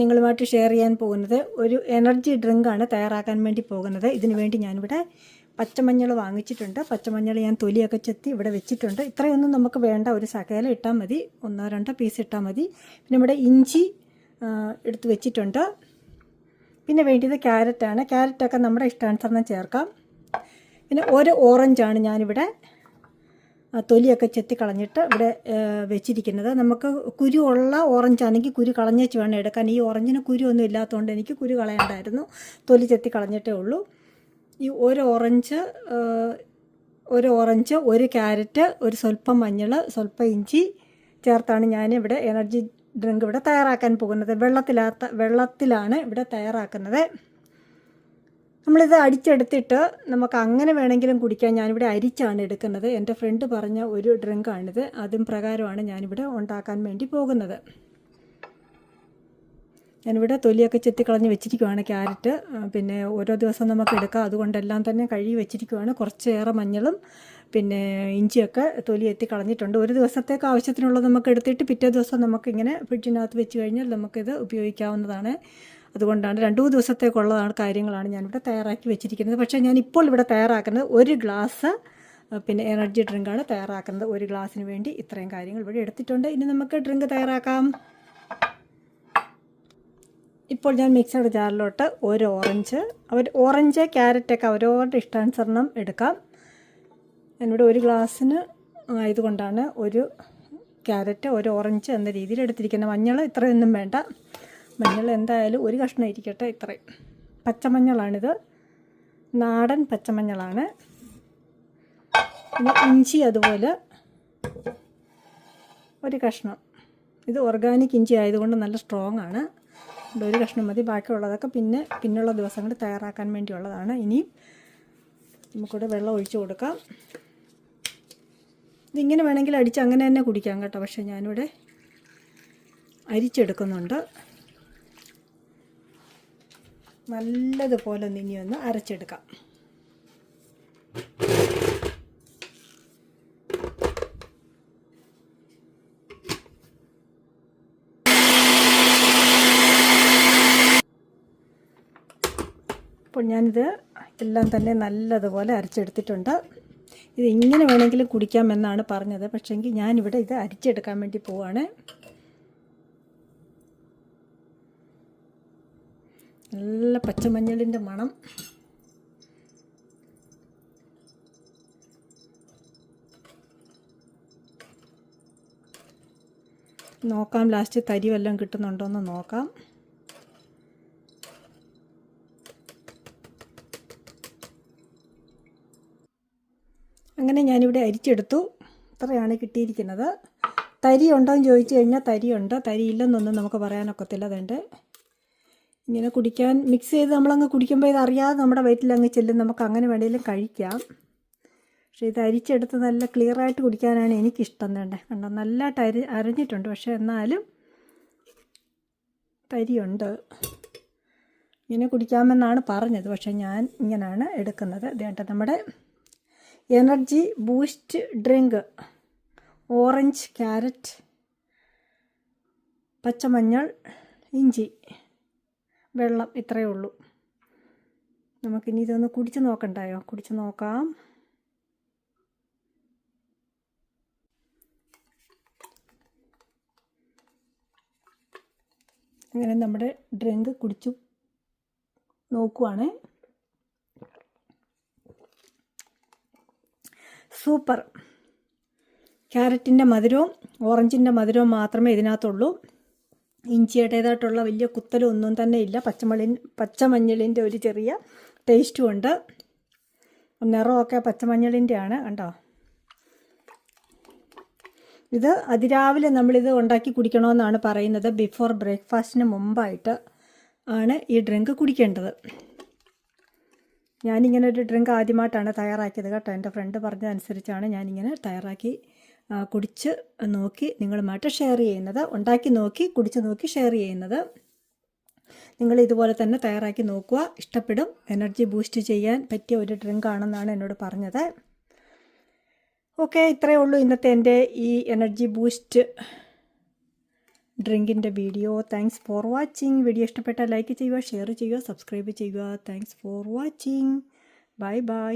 നിങ്ങളുമായിട്ട് ഷെയർ ചെയ്യാൻ പോകുന്നത് ഒരു എനർജി ഡ്രിങ്കാണ് തയ്യാറാക്കാൻ വേണ്ടി പോകുന്നത്. ഇതിനു വേണ്ടി ഞാനിവിടെ പച്ചമഞ്ഞൾ വാങ്ങിച്ചിട്ടുണ്ട്. പച്ചമഞ്ഞൾ ഞാൻ തൊലിയൊക്കെ ചെത്തി ഇവിടെ വെച്ചിട്ടുണ്ട്. ഇത്രയൊന്നും നമുക്ക് വേണ്ട ഒരു സകേല ഇട്ടാൽ മതി. ഒന്നോ രണ്ടോ പീസ് ഇട്ടാൽ മതി. പിന്നെ ഇവിടെ ഇഞ്ചി എടുത്ത് വെച്ചിട്ടുണ്ട്. പിന്നെ വേണ്ടിയത് ക്യാരറ്റാണ്. ക്യാരറ്റൊക്കെ നമ്മുടെ ഇഷ്ടാനുസരണം ചേർക്കാം. പിന്നെ ഒരു ഓറഞ്ചാണ് ഞാനിവിടെ തൊലിയൊക്കെ ചെത്തി കളഞ്ഞിട്ട് ഇവിടെ വെച്ചിരിക്കുന്നത്. നമുക്ക് കുരു ഉള്ള ഓറഞ്ച് ആണെങ്കിൽ കുരു കളഞ്ഞേച്ച് വേണം എടുക്കാൻ. ഈ ഓറഞ്ചിന് കുരു ഒന്നും ഇല്ലാത്തതുകൊണ്ട് എനിക്ക് കുരു കളയണ്ടായിരുന്നു. തൊലി ചെത്തി കളഞ്ഞിട്ടേ ഉള്ളൂ. ഈ ഒരു ഓറഞ്ച് ഒരു ഓറഞ്ച് ഒരു ക്യാരറ്റ് ഒരു സ്വല്പം മഞ്ഞൾ സ്വല്പം ഇഞ്ചി ചേർത്താണ് ഞാൻ ഇവിടെ എനർജി ഡ്രിങ്ക് ഇവിടെ തയ്യാറാക്കാൻ പോകുന്നത്. വെള്ളത്തിലാത്ത വെള്ളത്തിലാണ് ഇവിടെ തയ്യാറാക്കുന്നത്. നമ്മളിത് അടിച്ചെടുത്തിട്ട് നമുക്ക് അങ്ങനെ വേണമെങ്കിലും കുടിക്കാൻ ഞാനിവിടെ അരിച്ചാണ് എടുക്കുന്നത്. എന്റെ ഫ്രണ്ട് പറഞ്ഞ ഒരു ഡ്രിങ്കാണിത്. അതും പ്രകാരമാണ് ഞാനിവിടെ ഉണ്ടാക്കാൻ വേണ്ടി പോകുന്നത്. ഞാനിവിടെ തൊലിയൊക്കെ ചെത്തിക്കളഞ്ഞ് വെച്ചിരിക്കുവാണ് ക്യാരറ്റ്. പിന്നെ ഓരോ ദിവസം നമുക്ക് എടുക്കാം. അതുകൊണ്ടെല്ലാം തന്നെ കഴുകി വെച്ചിരിക്കുവാണ്. കുറച്ചേറെ മഞ്ഞളും പിന്നെ ഇഞ്ചിയൊക്കെ തൊലി എത്തി കളഞ്ഞിട്ടുണ്ട് ഒരു ദിവസത്തേക്ക് ആവശ്യത്തിനുള്ളത് നമുക്ക് എടുത്തിട്ട് പിറ്റേ ദിവസം നമുക്കിങ്ങനെ ഫ്രിഡ്ജിനകത്ത് വെച്ച് കഴിഞ്ഞാൽ നമുക്കിത് ഉപയോഗിക്കാവുന്നതാണ്. അതുകൊണ്ടാണ് രണ്ടു മൂന്ന് ദിവസത്തേക്കുള്ളതാണ് കാര്യങ്ങളാണ് ഞാനിവിടെ തയ്യാറാക്കി വെച്ചിരിക്കുന്നത്. പക്ഷേ ഞാൻ ഇപ്പോൾ ഇവിടെ തയ്യാറാക്കുന്നത് ഒരു ഗ്ലാസ് പിന്നെ എനർജി ഡ്രിങ്കാണ് തയ്യാറാക്കുന്നത്. ഒരു ഗ്ലാസ്സിന് വേണ്ടി ഇത്രയും കാര്യങ്ങൾ ഇവിടെ എടുത്തിട്ടുണ്ട്. ഇനി നമുക്ക് ഡ്രിങ്ക് തയ്യാറാക്കാം. ഇപ്പോൾ ഞാൻ മിക്സഡ് ജാറിലോട്ട് ഒരു ഓറഞ്ച് അവർ ഓറഞ്ച് ക്യാരറ്റൊക്കെ അവരവരുടെ ഇഷ്ടാനുസരണം എടുക്കാം. ഞാനിവിടെ ഒരു ഗ്ലാസ്സിന് ആയതുകൊണ്ടാണ് ഒരു ക്യാരറ്റ് ഒരു ഓറഞ്ച് എന്ന രീതിയിൽ എടുത്തിരിക്കുന്നത്. മഞ്ഞൾ ഇത്രയൊന്നും വേണ്ട. മഞ്ഞൾ എന്തായാലും ഒരു കഷ്ണം ഇരിക്കട്ടെ ഇത്രയും. പച്ചമഞ്ഞളാണിത്. നാടൻ പച്ചമഞ്ഞളാണ്. പിന്നെ ഇഞ്ചി അതുപോലെ ഒരു കഷ്ണം. ഇത് ഓർഗാനിക് ഇഞ്ചി ആയതുകൊണ്ട് നല്ല സ്ട്രോങ് ആണ്. ഒരു കഷ്ണം മതി. ബാക്കിയുള്ളതൊക്കെ പിന്നെ പിന്നുള്ള ദിവസങ്ങളിൽ തയ്യാറാക്കാൻ വേണ്ടിയുള്ളതാണ്. ഇനിയും നമുക്കിവിടെ വെള്ളം ഒഴിച്ചു കൊടുക്കാം. ഇതിങ്ങനെ വേണമെങ്കിൽ അടിച്ച് അങ്ങനെ തന്നെ കുടിക്കാം കേട്ടോ. പക്ഷേ ഞാനിവിടെ അരിച്ചെടുക്കുന്നുണ്ട്. നല്ലതുപോലെ ഒന്ന് ഒന്ന് അരച്ചെടുക്കാം. അപ്പോൾ ഞാനിത് എല്ലാം തന്നെ നല്ലതുപോലെ അരച്ചെടുത്തിട്ടുണ്ട്. ഇത് ഇങ്ങനെ വേണമെങ്കിലും കുടിക്കാമെന്നാണ് പറഞ്ഞത്. പക്ഷേങ്കിൽ ഞാനിവിടെ ഇത് അരിച്ചെടുക്കാൻ വേണ്ടി പോവാണ്. നല്ല പച്ചമഞ്ഞളിന്റെ മണം. നോക്കാം ലാസ്റ്റ് തരി വല്ലതും കിട്ടുന്നുണ്ടോ എന്ന് നോക്കാം. അങ്ങനെ ഞാനിവിടെ അരിച്ചെടുത്തു. ഇത്രയാണ് കിട്ടിയിരിക്കുന്നത്. തരി ഉണ്ടോ എന്ന് ചോദിച്ചു കഴിഞ്ഞാൽ തരിയുണ്ട് തരി ഇല്ലെന്നൊന്നും നമുക്ക് പറയാനൊക്കത്തില്ല അതുകൊണ്ട്. ഇങ്ങനെ കുടിക്കാൻ മിക്സ് ചെയ്ത് നമ്മളങ്ങ് കുടിക്കുമ്പോൾ ഇത് അറിയാതെ നമ്മുടെ വയറ്റിൽ അങ്ങ് ചെല്ലും. നമുക്ക് അങ്ങനെ വേണമെങ്കിലും കഴിക്കാം. പക്ഷേ ഇത് അരിച്ചെടുത്ത് നല്ല ക്ലിയർ ആയിട്ട് കുടിക്കാനാണ് എനിക്കിഷ്ടം തന്നെ. കണ്ടോ? നല്ലതായിട്ട് അരി അരഞ്ഞിട്ടുണ്ട്. പക്ഷേ എന്നാലും തരിയുണ്ട്. ഇങ്ങനെ കുടിക്കാമെന്നാണ് പറഞ്ഞത്. പക്ഷേ ഞാൻ ഇങ്ങനെയാണ് എടുക്കുന്നത്. ഇതേണ്ട നമ്മുടെ energy boost drink orange carrot പച്ചമഞ്ഞൾ ഇഞ്ചി. വെള്ളം ഇത്രയേ ഉള്ളൂ. നമുക്കിനി ഇതൊന്ന് കുടിച്ച് നോക്കണ്ടായോ? കുടിച്ച് നോക്കാം. അങ്ങനെ നമ്മുടെ ഡ്രിങ്ക് കുടിച്ചു നോക്കുവാണ്. സൂപ്പർ. ക്യാരറ്റിന്റെ മധുരവും ഓറഞ്ചിന്റെ മധുരവും മാത്രമേ ഇതിനകത്തുള്ളൂ. ഇഞ്ചിയുടേതായിട്ടുള്ള വലിയ കുത്തലും ഒന്നും തന്നെ ഇല്ല. പച്ചമളി പച്ചമഞ്ഞളിന്റെ ഒരു ചെറിയ ടേസ്റ്റും ഉണ്ട് നിറമൊക്കെ പച്ചമഞ്ഞളിന്റെ ആണ് കണ്ടോ? ഇത് അതിരാവിലെ നമ്മളിത് ഉണ്ടാക്കി കുടിക്കണമെന്നാണ് പറയുന്നത്. ബിഫോർ ബ്രേക്ക്ഫാസ്റ്റിന് മുമ്പായിട്ട് ആണ് ഈ ഡ്രിങ്ക് കുടിക്കേണ്ടത്. ഞാനിങ്ങനെ ഒരു ഡ്രിങ്ക് ആദ്യമായിട്ടാണ് തയ്യാറാക്കിയത് കേട്ടോ. എന്റെ ഫ്രണ്ട് പറഞ്ഞതനുസരിച്ചാണ് ഞാനിങ്ങനെ തയ്യാറാക്കി കുടിച്ച് നോക്കി നിങ്ങളുമായിട്ട് ഷെയർ ചെയ്യുന്നത് ഉണ്ടാക്കി നോക്കി കുടിച്ച് നോക്കി ഷെയർ ചെയ്യുന്നത്. നിങ്ങൾ ഇതുപോലെ തന്നെ തയ്യാറാക്കി നോക്കുക. ഇഷ്ടപ്പെടും. എനർജി ബൂസ്റ്റ് ചെയ്യാൻ പറ്റിയ ഒരു ഡ്രിങ്ക് ആണെന്നാണ് എന്നോട് പറഞ്ഞത്. ഓക്കെ ഇത്രയേ ഉള്ളൂ ഇന്നത്തെ എന്റെ ഈ energy boost ഡ്രിങ്കിന്റെ video. Thanks for watching video ഇഷ്ടപ്പെട്ടാൽ ലൈക്ക് ചെയ്യുക ഷെയർ ചെയ്യുക സബ്സ്ക്രൈബ് ചെയ്യുക. Thanks for watching bye bye